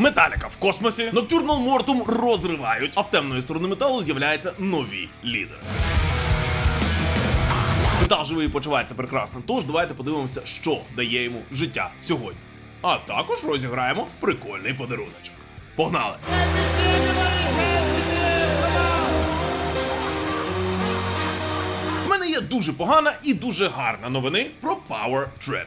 Металіка в космосі, Nocturnal Mortum розривають, а в темної сторони металу з'являються нові лідери. Метал живий почувається прекрасно. Тож давайте подивимося, що дає йому життя сьогодні. А також розіграємо прикольний подаруночок. Погнали! У мене є дуже погана і дуже гарна новини про Power Trip.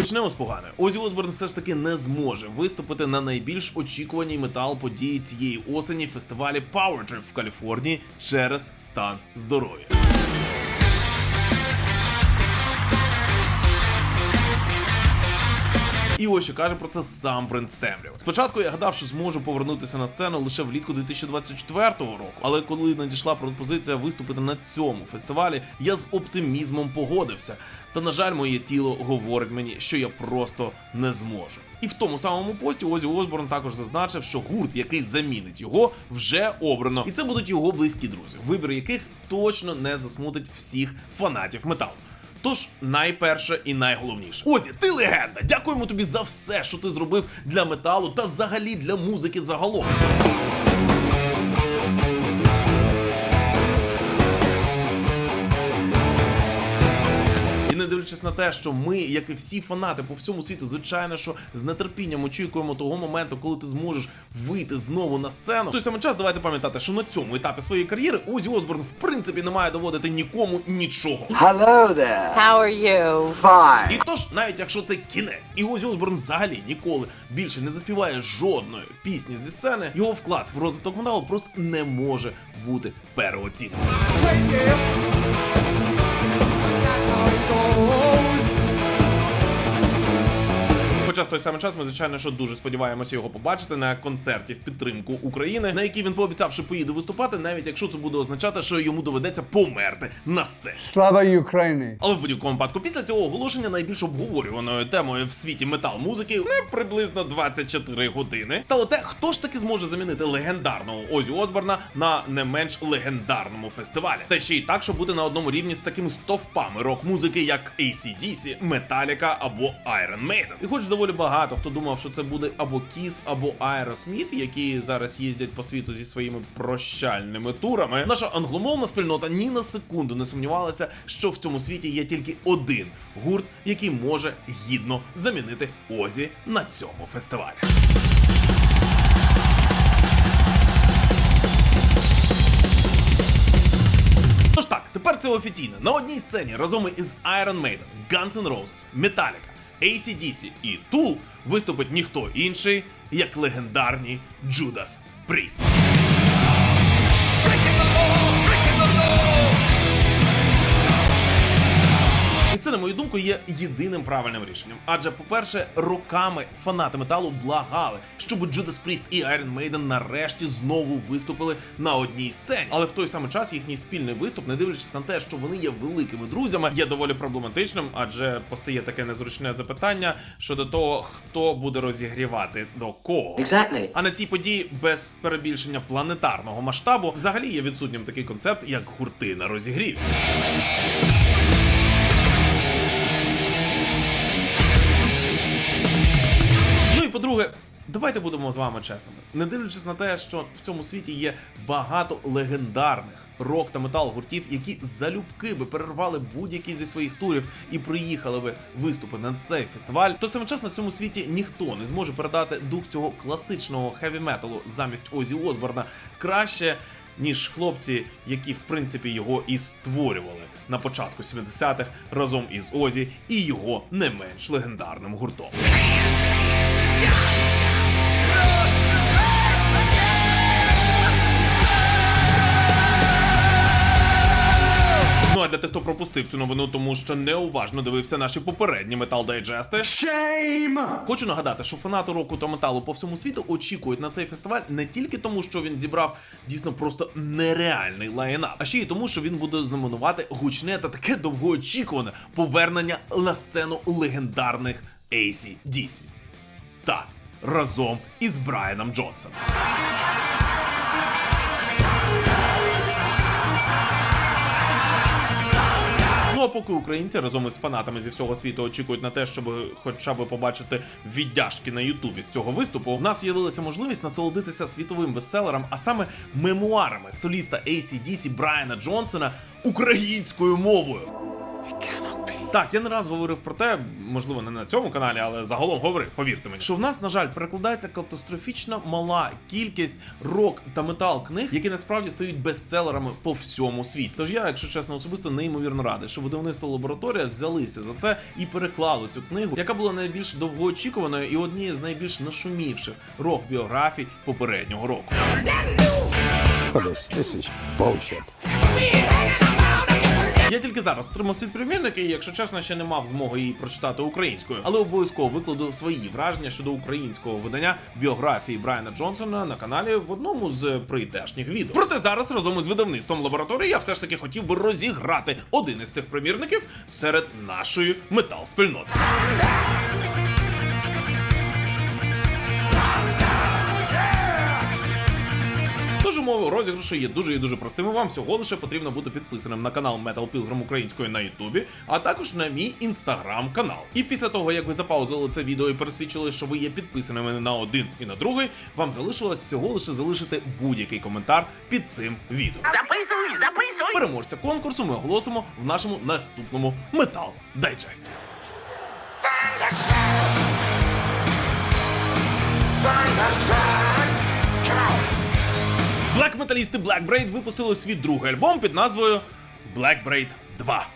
Почнемо з погане. Озі Осборн все ж таки не зможе виступити на найбільш очікуваній метал події цієї осені фестивалі Power Trip в Каліфорнії через стан здоров'я. І ось що каже про це сам Брент Стемлів. Спочатку я гадав, що зможу повернутися на сцену лише влітку 2024 року. Але коли надійшла пропозиція виступити на цьому фестивалі, я з оптимізмом погодився. Та на жаль, моє тіло говорить мені, що я просто не зможу. І в тому самому пості Озі Осборн також зазначив, що гурт, який замінить його, вже обрано, і це будуть його близькі друзі, вибір яких точно не засмутить всіх фанатів металу. Тож найперше і найголовніше. Озі, ти легенда! Дякуємо тобі за все, що ти зробив для металу та взагалі для музики загалом. Дивлячись на те, що ми, як і всі фанати по всьому світу, звичайно, що з нетерпінням очікуємо того моменту, коли ти зможеш вийти знову на сцену. В той самий час давайте пам'ятати, що на цьому етапі своєї кар'єри Озі Осборн в принципі не має доводити нікому нічого. Hello there. How are you? Fine. І тож, навіть якщо це кінець, і Озі Осборн взагалі ніколи більше не заспіває жодної пісні зі сцени, його вклад в розвиток металу просто не може бути переоцінений. go. Хоча в той самий час ми, звичайно, що дуже сподіваємося його побачити на концерті в підтримку України, на який він пообіцяв, що поїде виступати, навіть якщо це буде означати, що йому доведеться померти на сцені. Слава Україні! Але в будь-якому випадку, після цього оголошення найбільш обговорюваною темою в світі метал музики не приблизно 24 години стало те, хто ж таки зможе замінити легендарного Озі Осборна на не менш легендарному фестивалі. Та ще й так, що буде на одному рівні з такими стовпами рок-музики, як AC/DC, Metallica або Iron Maiden. І хоч доволі багато хто думав, що це буде або Kiss, або Aerosmith, які зараз їздять по світу зі своїми прощальними турами. Наша англомовна спільнота ні на секунду не сумнівалася, що в цьому світі є тільки один гурт, який може гідно замінити Озі на цьому фестивалі. Тож так, тепер це офіційно. На одній сцені разом із Iron Maiden, Guns N' Roses, Metallica, AC/DC і Tool виступить ніхто інший, як легендарні Judas Priest. Це, на мою думку, є єдиним правильним рішенням. Адже, по-перше, роками фанати металу благали, щоб Judas Priest і Iron Maiden нарешті знову виступили на одній сцені. Але в той самий час їхній спільний виступ, не дивлячись на те, що вони є великими друзями, є доволі проблематичним, адже постає таке незручне запитання щодо того, хто буде розігрівати до кого. Exactly. А на цій події без перебільшення планетарного масштабу взагалі є відсутнім такий концепт, як гурти на розігрів. По-друге, давайте будемо з вами чесними. Не дивлячись на те, що в цьому світі є багато легендарних рок та метал гуртів, які залюбки би перервали будь-які зі своїх турів і приїхали би виступи на цей фестиваль, то саме час на цьому світі ніхто не зможе передати дух цього класичного хеві металу замість Озі Осборна краще. Ніж хлопці, які в принципі його і створювали на початку 70-х разом із Озі і його не менш легендарним гуртом. Ну а для тих, хто пропустив цю новину, тому що неуважно дивився наші попередні метал дайджести. Shame! Хочу нагадати, що фанати року та металу по всьому світу очікують на цей фестиваль не тільки тому, що він зібрав дійсно просто нереальний лайнап, а ще й тому, що він буде знаменувати гучне та таке довгоочікуване повернення на сцену легендарних AC/DC. Так, разом із Брайаном Джонсоном. Ну а поки українці разом із фанатами зі всього світу очікують на те, щоб хоча б побачити віддяжки на Ютубі з цього виступу, в нас з'явилася можливість насолодитися світовим бестселером, а саме мемуарами соліста ACDC Брайана Джонсона українською мовою. Так, я не раз говорив про те, можливо, не на цьому каналі, але загалом говорив, повірте мені, що в нас, на жаль, перекладається катастрофічно мала кількість рок та метал книг, які насправді стають бестселерами по всьому світі. Тож я, якщо чесно, особисто неймовірно радий, що видавництво лабораторія взялися за це і переклали цю книгу, яка була найбільш довгоочікуваною і однією з найбільш нашумівших рок біографій попереднього року. This, is bullshit. Я тільки зараз отримав свій примірник і, якщо чесно, ще не мав змоги її прочитати українською, але обов'язково викладу свої враження щодо українського видання біографії Брайана Джонсона на каналі в одному з прийдешніх відео. Проте зараз разом із видавництвом лабораторії я все ж таки хотів би розіграти один із цих примірників серед нашої метал спільноти. Умови розіграшу є дуже і дуже простими. Вам всього лише потрібно бути підписаним на канал Metal Pilgrim українською на Ютубі, а також на мій інстаграм канал. І після того, як ви запаузили це відео і пересвідчили, що ви є підписаними на один і на другий, вам залишилось всього лише залишити будь-який коментар під цим відео. Записуй, записуй. Переможця конкурсу ми оголосимо в нашому наступному метал дайджесті. Блек металісти Black Braid випустили свій другий альбом під назвою Black Braid 2.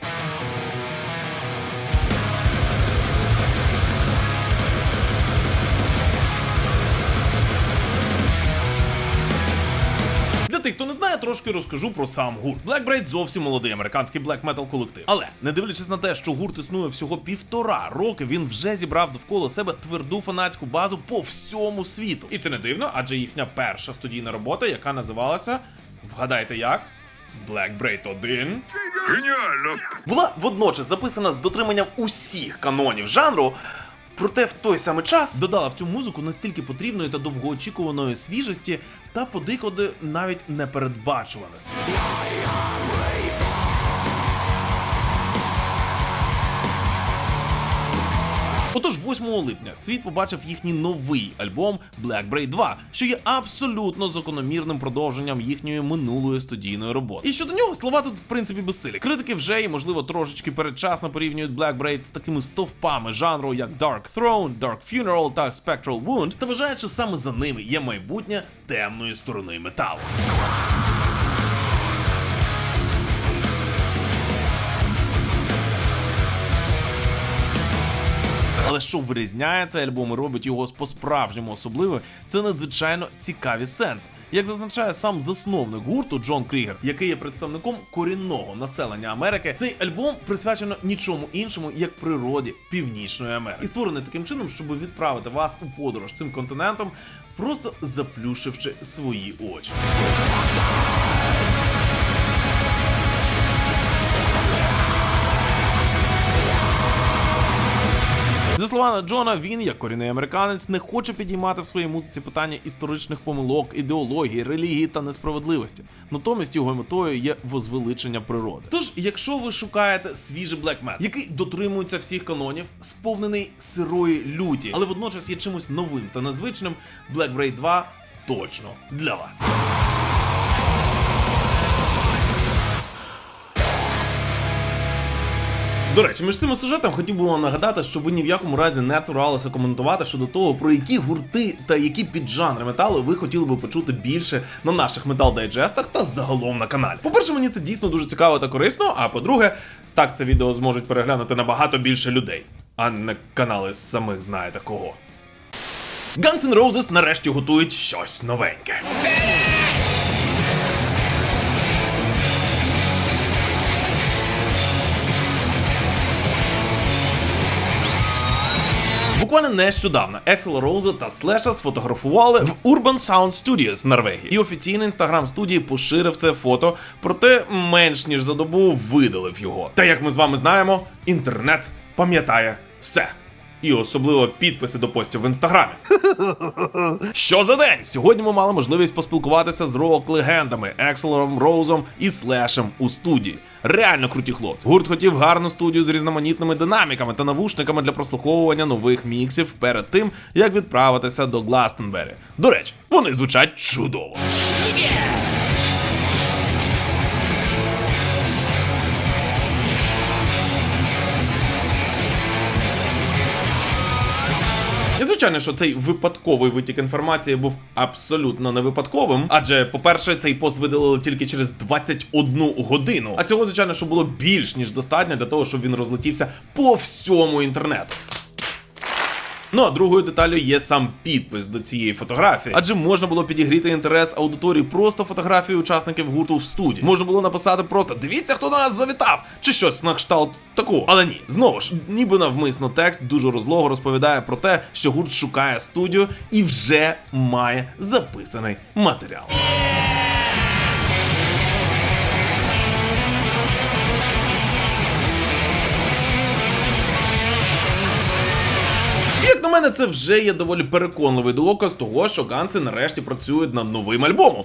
Тих, хто не знає, трошки розкажу про сам гурт. Black Braid зовсім молодий американський black metal колектив. Але не дивлячись на те, що гурт існує всього півтора роки, він вже зібрав довкола себе тверду фанатську базу по всьому світу. І це не дивно, адже їхня перша студійна робота, яка називалася Вгадайте як? Black Braid 1 Геніально! була водночас записана з дотриманням усіх канонів жанру. Проте в той самий час додала в цю музику настільки потрібної та довгоочікуваної свіжості та подикоди навіть непередбачуваності. Отож, 8 липня світ побачив їхній новий альбом Black Braid 2, що є абсолютно закономірним продовженням їхньої минулої студійної роботи. І щодо нього слова тут в принципі безсилі. Критики вже і можливо трошечки передчасно порівнюють Black Braid з такими стовпами жанру, як Dark Throne, Dark Funeral та Spectral Wound, та вважають, що саме за ними є майбутнє темної сторони металу. Але що вирізняє цей альбом і робить його по-справжньому особливим, це надзвичайно цікаві сенси. Як зазначає сам засновник гурту Джон Крігер, який є представником корінного населення Америки, цей альбом присвячено нічому іншому, як природі Північної Америки, і створений таким чином, щоб відправити вас у подорож цим континентом, просто заплющивши свої очі. За словами Джона, він, як корінний американець, не хоче підіймати в своїй музиці питання історичних помилок, ідеології, релігії та несправедливості. Натомість його метою є возвеличення природи. Тож, якщо ви шукаєте свіжий black metal, який дотримується всіх канонів, сповнений сирої люті, але водночас є чимось новим та незвичним, Black Braid 2 точно для вас. До речі, між цими сюжетом хотів би вам нагадати, що ви ні в якому разі не цуралися коментувати щодо того, про які гурти та які піджанри металу ви хотіли би почути більше на наших метал дайджестах та загалом на каналі. По-перше, мені це дійсно дуже цікаво та корисно. А по-друге, так це відео зможуть переглянути набагато більше людей, а не канали самих знаєте кого. Guns N' Roses нарешті готують щось новеньке. Буквально нещодавно Ексел Роуза та Слеша сфотографували в Urban Sound Studios Норвегії. І офіційний інстаграм студії поширив це фото, проте менш ніж за добу видалив його. Та як ми з вами знаємо, інтернет пам'ятає все. І особливо підписи до постів в інстаграмі. Що за день? Сьогодні ми мали можливість поспілкуватися з рок-легендами Екселером Роузом і Слешем у студії. Реально круті хлопці. Гурт хотів гарну студію з різноманітними динаміками та навушниками для прослуховування нових міксів перед тим, як відправитися до Гластенбері. До речі, вони звучать чудово. І звичайно, що цей випадковий витік інформації був абсолютно не випадковим, адже, по-перше, цей пост видалили тільки через 21 годину. А цього, звичайно, що було більш ніж достатньо для того, щоб він розлетівся по всьому інтернету. Ну а другою деталю є сам підпис до цієї фотографії, адже можна було підігріти інтерес аудиторії просто фотографії учасників гурту в студії. Можна було написати просто дивіться, хто до нас завітав, чи щось на кшталт такого. Але ні, знову ж, ніби навмисно текст дуже розлого розповідає про те, що гурт шукає студію і вже має записаний матеріал. Мене, це вже є доволі переконливий доказ того, що Ганси нарешті працюють над новим альбомом.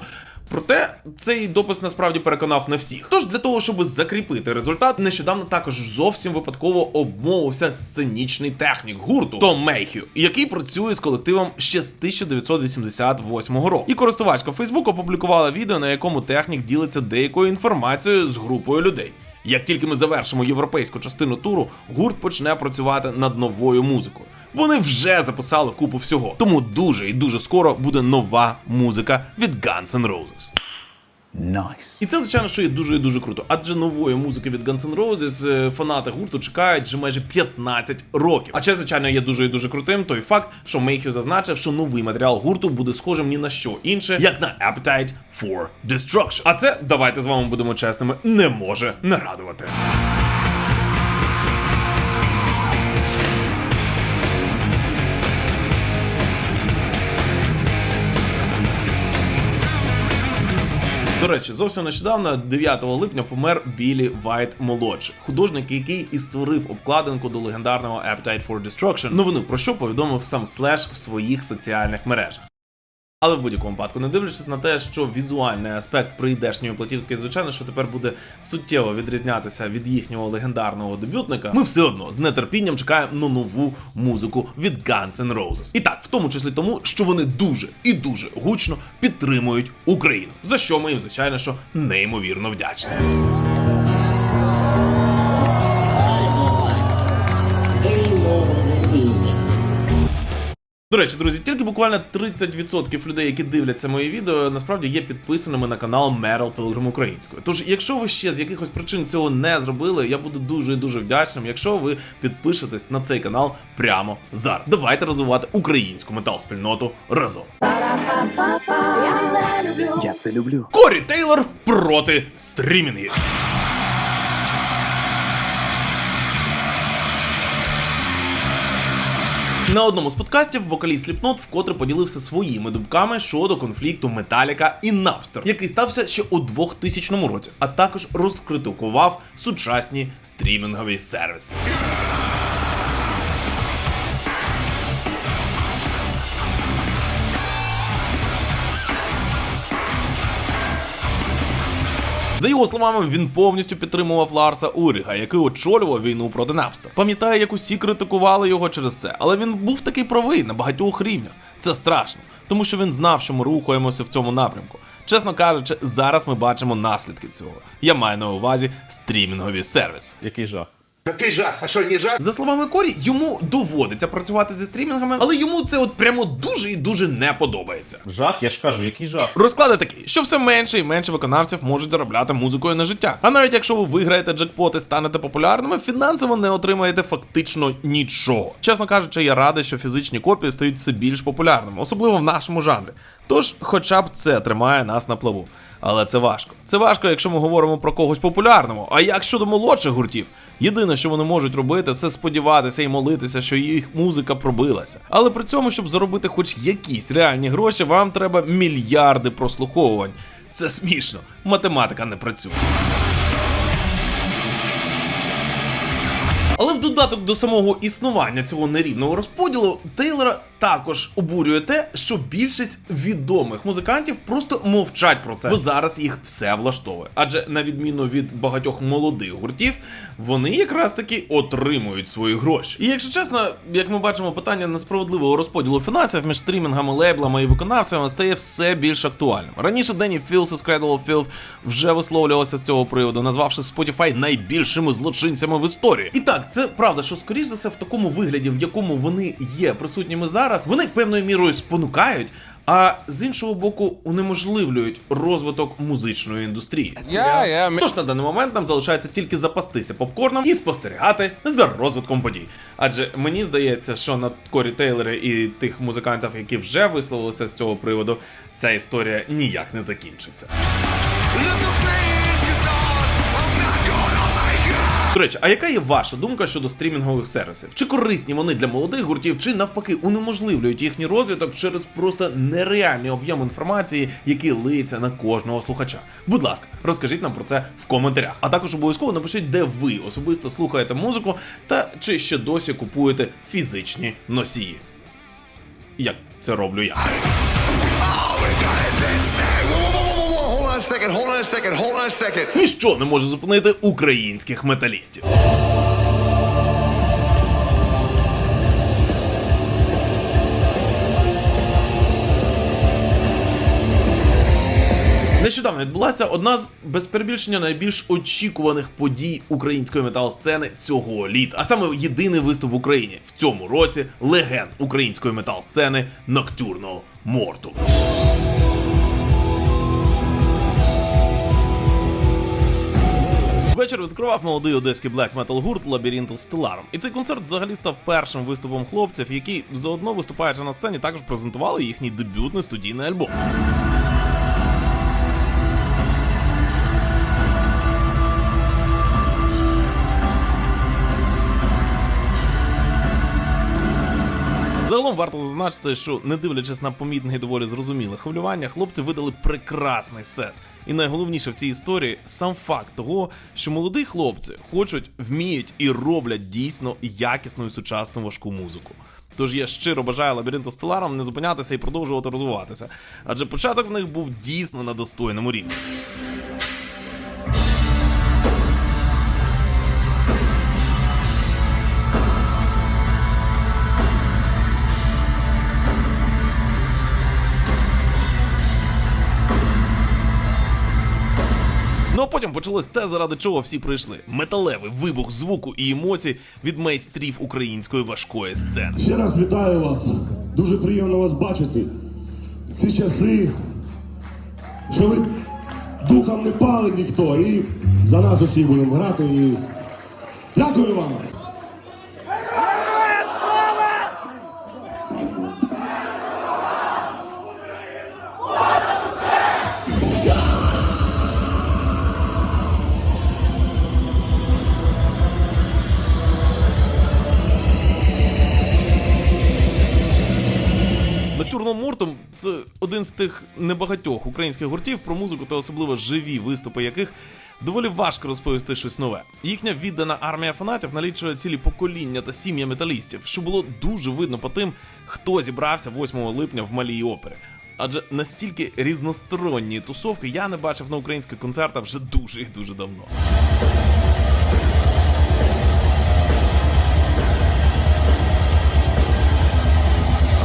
Проте цей допис насправді переконав не всіх. Тож для того, щоб закріпити результат, нещодавно також зовсім випадково обмовився сценічний технік гурту Том Мейхю, який працює з колективом ще з 1988 року. І користувачка Facebook опублікувала відео, на якому технік ділиться деякою інформацією з групою людей. Як тільки ми завершимо європейську частину туру, гурт почне працювати над новою музикою. Вони вже записали купу всього, тому дуже і дуже скоро буде нова музика від Guns N' Roses. Nice. І це, звичайно, що є дуже і дуже круто. Адже нової музики від Guns N' Roses е, фанати гурту чекають вже майже 15 років. А ще, звичайно, є дуже і дуже крутим той факт, що Мейхю зазначив, що новий матеріал гурту буде схожим ні на що інше, як на Appetite for Destruction. А це, давайте з вами будемо чесними, не може не радувати. До речі, зовсім нещодавно, 9 липня, помер Білі Вайт молодший, художник, який і створив обкладинку до легендарного Appetite for Destruction. Новину про що повідомив сам Слеш в своїх соціальних мережах. Але в будь-якому випадку, не дивлячись на те, що візуальний аспект прийдешньої платівки, звичайно, що тепер буде суттєво відрізнятися від їхнього легендарного дебютника, ми все одно з нетерпінням чекаємо на нову музику від Guns N' Roses. І так, в тому числі тому, що вони дуже і дуже гучно підтримують Україну, за що ми їм, звичайно, що неймовірно вдячні. До речі, друзі, тільки буквально 30% людей, які дивляться мої відео, насправді є підписаними на канал Мерл Пилгрим Українською. Тож, якщо ви ще з якихось причин цього не зробили, я буду дуже і дуже вдячним, якщо ви підпишетесь на цей канал прямо зараз. Давайте розвивати українську метал-спільноту разом. Я це люблю. Корі Тейлор проти стрімінгів. На одному з подкастів вокаліст Сліпнот вкотре поділився своїми думками щодо конфлікту Металіка і Napster, який стався ще у 2000 році, а також розкритикував сучасні стрімінгові сервіси. За його словами, він повністю підтримував Ларса Уріга, який очолював війну проти Напста. Пам'ятаю, як усі критикували його через це, але він був такий правий на багатьох рівнях. Це страшно, тому що він знав, що ми рухаємося в цьому напрямку. Чесно кажучи, зараз ми бачимо наслідки цього. Я маю на увазі стрімінгові сервіси. Який жах. Який жах? А що, не жах? За словами Корі, йому доводиться працювати зі стрімінгами, але йому це от прямо дуже і дуже не подобається. Жах, я ж кажу, який жах. Розклади такі, що все менше і менше виконавців можуть заробляти музикою на життя. А навіть якщо ви виграєте джекпот і станете популярними, фінансово не отримаєте фактично нічого. Чесно кажучи, я радий, що фізичні копії стають все більш популярними, особливо в нашому жанрі. Тож, хоча б це тримає нас на плаву. Але це важко. Це важко, якщо ми говоримо про когось популярного. А як щодо молодших гуртів? Єдине, що вони можуть робити, це сподіватися і молитися, що їх музика пробилася. Але при цьому, щоб заробити хоч якісь реальні гроші, вам треба мільярди прослуховувань. Це смішно. Математика не працює. Але в додаток до самого існування цього нерівного розподілу Тейлора також обурює те, що більшість відомих музикантів просто мовчать про це, бо зараз їх все влаштовує. Адже на відміну від багатьох молодих гуртів, вони якраз таки отримують свої гроші. І якщо чесно, як ми бачимо, питання несправедливого розподілу фінансів між стрімінгами, лейблами і виконавцями стає все більш актуальним. Раніше Дені Філс із Cradle of Filth вже висловлювався з цього приводу, назвавши Spotify найбільшими злочинцями в історії. І так, це правда, що скоріш за все в такому вигляді, в якому вони є присутніми зараз, вони певною мірою спонукають. А з іншого боку, унеможливлюють розвиток музичної індустрії. Тож на даний момент нам залишається тільки запастися попкорном і спостерігати за розвитком подій. Адже мені здається, що на Корі Тейлори і тих музикантів, які вже висловилися з цього приводу, ця історія ніяк не закінчиться. До речі, а яка є ваша думка щодо стрімінгових сервісів? Чи корисні вони для молодих гуртів, чи навпаки унеможливлюють їхній розвиток через просто нереальний об'єм інформації, який лиється на кожного слухача? Будь ласка, розкажіть нам про це в коментарях. А також обов'язково напишіть, де ви особисто слухаєте музику та чи ще досі купуєте фізичні носії. Як це роблю я. Second, hold on a second, hold on a second. Ніщо не може зупинити українських металістів. Нещодавно відбулася одна з без перебільшення найбільш очікуваних подій української метал-сцени цього літа. А саме єдиний виступ в Україні в цьому році легенд української метал-сцени Ноктюрно Морту. Вечір відкривав молодий одеський блек метал гурт Лабіринту Стеларом. І цей концерт взагалі став першим виступом хлопців, які заодно виступаючи на сцені, також презентували їхній дебютний студійний альбом. Загалом варто зазначити, що не дивлячись на помітне і доволі зрозуміле хвилювання, хлопці видали прекрасний сет. І найголовніше в цій історії сам факт того, що молоді хлопці хочуть, вміють і роблять дійсно якісну і сучасну важку музику. Тож я щиро бажаю лабіринту Стеларам не зупинятися і продовжувати розвиватися, адже початок в них був дійсно на достойному рівні. Потім почалось те, заради чого всі прийшли: металевий вибух звуку і емоцій від майстрів української важкої сцени. Ще раз вітаю вас. Дуже приємно вас бачити. Ці часи, що ви духом не пали ніхто. І за нас усі будемо грати. І дякую вам. Один з тих небагатьох українських гуртів про музику та особливо живі виступи яких доволі важко розповісти щось нове. Їхня віддана армія фанатів налічує цілі покоління та сім'я металістів, що було дуже видно по тим, хто зібрався 8 липня в малій опері. Адже настільки різносторонні тусовки я не бачив на українських концертах вже дуже і дуже давно.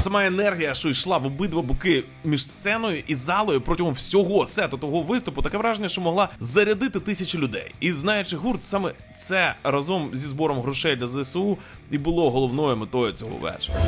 Сама енергія, що йшла в обидва боки між сценою і залою протягом всього сету того виступу, таке враження, що могла зарядити тисячі людей. І знаючи гурт, саме це разом зі збором грошей для ЗСУ і було головною метою цього вечора.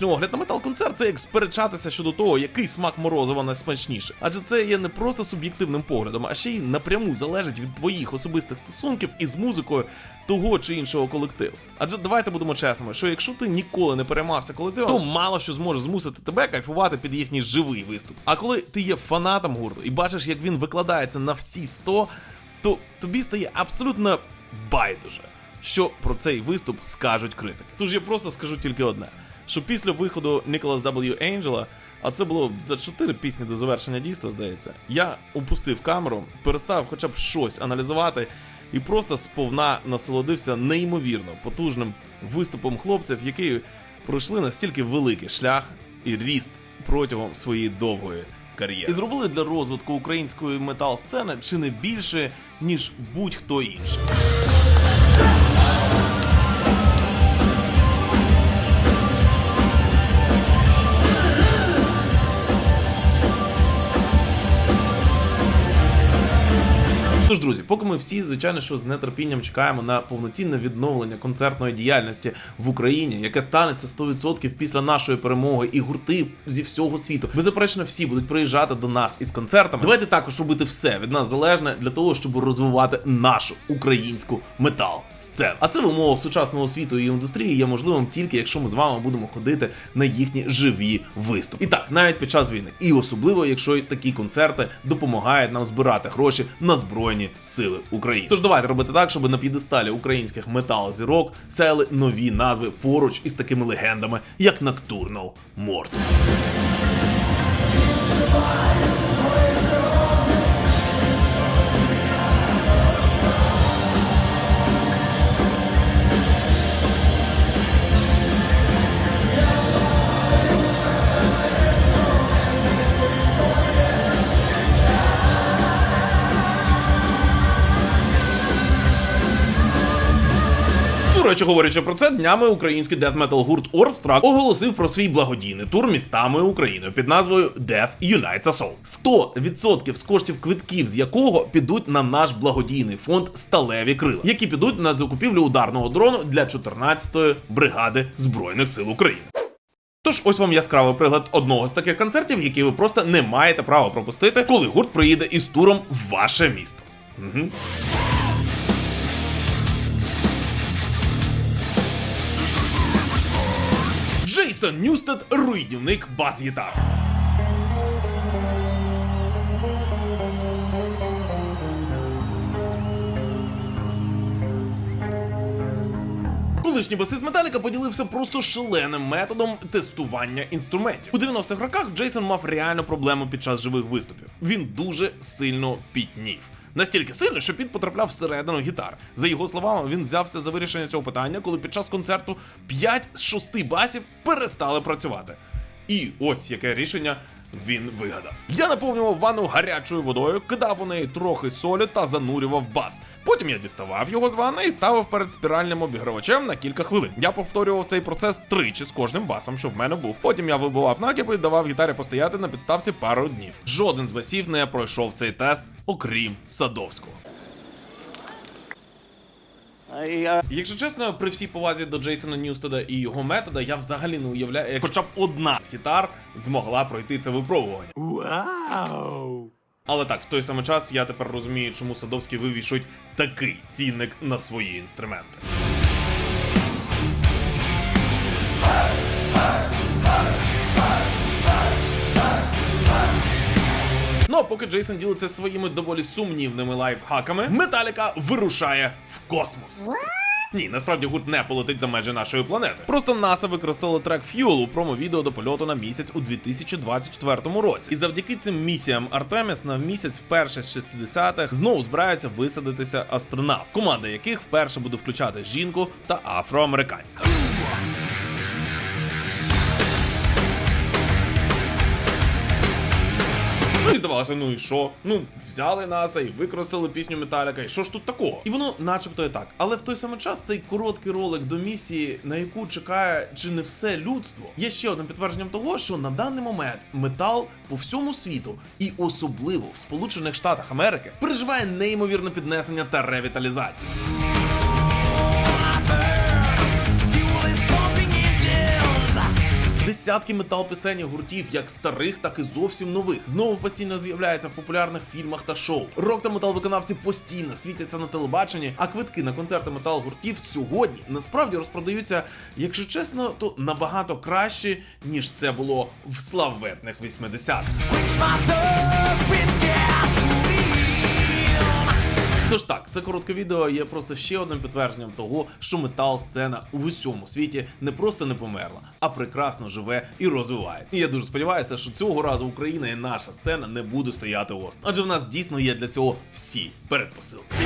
Критичний огляд на метал-концерт це як сперечатися щодо того, який смак морозива найсмачніше. Адже це є не просто суб'єктивним поглядом, а ще й напряму залежить від твоїх особистих стосунків із музикою того чи іншого колективу. Адже давайте будемо чесними, що якщо ти ніколи не переймався колективом, то мало що зможе змусити тебе кайфувати під їхній живий виступ. А коли ти є фанатом гурту і бачиш, як він викладається на всі 100, то тобі стає абсолютно байдуже, що про цей виступ скажуть критики. Тож я просто скажу тільки одне: що після виходу Nicholas W. Angela, а це було за 4 пісні до завершення дійства, здається, я опустив камеру, перестав хоча б щось аналізувати. І просто сповна насолодився неймовірно потужним виступом хлопців, які пройшли настільки великий шлях і ріст протягом своєї довгої кар'єри. І зробили для розвитку української метал-сцени чи не більше, ніж будь-хто інший. Тож, друзі, поки ми всі, звичайно, що з нетерпінням чекаємо на повноцінне відновлення концертної діяльності в Україні, яке станеться 100% після нашої перемоги, і гурти зі всього світу. Беззаперечно, всі будуть приїжджати до нас із концертами. Давайте також робити все від нас залежне для того, щоб розвивати нашу українську метал сцену. А це в умовах сучасного світу і індустрії є можливим тільки якщо ми з вами будемо ходити на їхні живі виступи. І так, навіть під час війни, і особливо, якщо такі концерти допомагають нам збирати гроші на збройні сили України. Тож давайте робити так, щоб на п'єдесталі українських метал зірок сяяли нові назви поруч із такими легендами, як Nocturnal Mortal. До речі, говорячи про це, днями український деф-метал гурт Orthrak оголосив про свій благодійний тур містами України під назвою Death Unites Us All. 100% з коштів квитків, з якого підуть на наш благодійний фонд Сталеві крила, які підуть на закупівлю ударного дрону для 14-ї бригади Збройних сил України. Тож ось вам яскравий приклад одного з таких концертів, який ви просто не маєте права пропустити, коли гурт приїде із туром в ваше місто. Угу. Джейсон Ньюстед руйнівник бас-гітар. Колишній басист Металіка поділився просто шаленим методом тестування інструментів. У 90-х роках Джейсон мав реальну проблему під час живих виступів. Він дуже сильно пітнів. Настільки сильно, що піт потрапляв всередину гітар. За його словами, він взявся за вирішення цього питання, коли під час концерту 5 з 6 басів перестали працювати. І ось яке рішення він вигадав. Я наповнював ванну гарячою водою, кидав у неї трохи солі та занурював бас. Потім я діставав його з ванни і ставив перед спіральним обігрівачем на кілька хвилин. Я повторював цей процес тричі з кожним басом, що в мене був. Потім я вибивав накипи і давав гітарі постояти на підставці пару днів. Жоден з басів не пройшов цей тест, окрім Садовського. Якщо чесно, при всій повазі до Джейсона Ньюстеда і його метода, я взагалі не уявляю, як хоча б одна з гітар змогла пройти це випробування. Вау! Але так, в той самий час я тепер розумію, чому Садовський вивішують такий цінник на свої інструменти. А поки Джейсон ділиться своїми доволі сумнівними лайфхаками, Металіка вирушає в космос. Ні, насправді гурт не полетить за межі нашої планети. Просто НАСА використало трек Fuel у промо-відео до польоту на місяць у 2024 році. І завдяки цим місіям Артеміс на місяць вперше з 60-х знову збираються висадитися астронавт, команда яких вперше буде включати жінку та афроамериканця. Ну і здавалося, ну і що? Ну, взяли НАСА і використали пісню Металіка, і що ж тут такого? І воно начебто і так. Але в той самий час цей короткий ролик до місії, на яку чекає чи не все людство, є ще одним підтвердженням того, що на даний момент метал по всьому світу, і особливо в Сполучених Штатах Америки, переживає неймовірне піднесення та ревіталізацію. Десятки метал-пісень гуртів, як старих, так і зовсім нових. Знову постійно з'являється в популярних фільмах та шоу. Рок та метал-виконавці постійно світяться на телебаченні, а квитки на концерти метал-гуртів сьогодні насправді розпродаються, якщо чесно, то набагато краще, ніж це було в славетних 80-х. Тож так, це коротке відео є просто ще одним підтвердженням того, що метал-сцена у всьому світі не просто не померла, а прекрасно живе і розвивається. І я дуже сподіваюся, що цього разу Україна і наша сцена не буде стояти ост. Адже в нас дійсно є для цього всі передпосилки.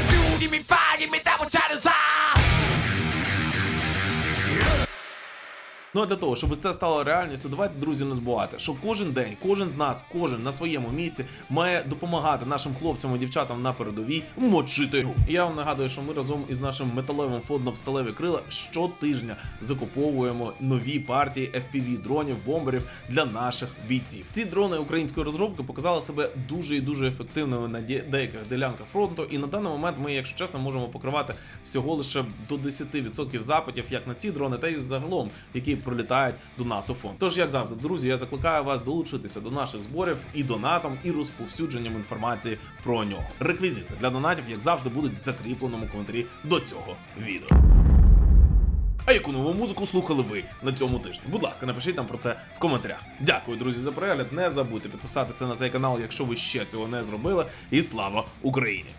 Ну а для того, щоб це стало реальністю, давайте, друзі, не забувати, що кожен день, кожен з нас, кожен на своєму місці має допомагати нашим хлопцям і дівчатам на передовій мочити. Я вам нагадую, що ми разом із нашим металевим фондом Сталеві крила щотижня закуповуємо нові партії fpv дронів, бомберів для наших бійців. Ці дрони української розробки показали себе дуже і дуже ефективними на де- деяких ділянках фронту. І на даний момент ми, якщо чесно, можемо покривати всього лише до 10% запитів як на ці дрони, та й загалом, які прилітають до нас у фонд. Тож, як завжди, друзі, я закликаю вас долучитися до наших зборів і донатом, і розповсюдженням інформації про нього. Реквізити для донатів, як завжди, будуть в закріпленому коментарі до цього відео. А яку нову музику слухали ви на цьому тижні? Будь ласка, напишіть нам про це в коментарях. Дякую, друзі, за перегляд. Не забудьте підписатися на цей канал, якщо ви ще цього не зробили. І слава Україні!